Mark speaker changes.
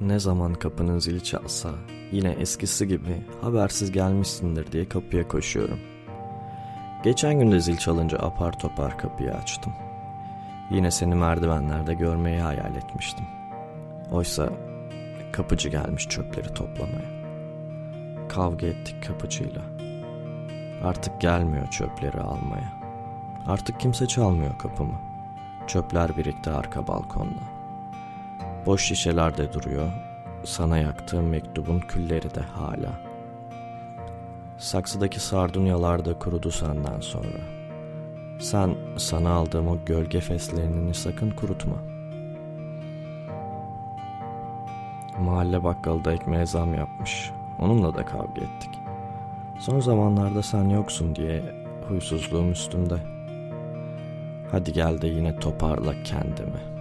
Speaker 1: Ne zaman kapının zili çalsa yine eskisi gibi habersiz gelmişsindir diye kapıya koşuyorum. Geçen gün de zil çalınca apar topar kapıyı açtım. Yine seni merdivenlerde görmeyi hayal etmiştim. Oysa kapıcı gelmiş çöpleri toplamaya. Kavga ettik kapıcıyla. Artık gelmiyor çöpleri almaya. Artık kimse çalmıyor kapımı. Çöpler birikti arka balkonda. Boş şişeler de duruyor. Sana yaktığım mektubun külleri de hala. Saksıdaki sardunyalar da kurudu senden sonra. Sen sana aldığım o gölge fesleğenini sakın kurutma. Mahalle bakkalı da ekmeğe zam yapmış. Onunla da kavga ettik. Son zamanlarda sen yoksun diye huysuzluğum üstümde. Hadi gel de yine toparla kendimi.''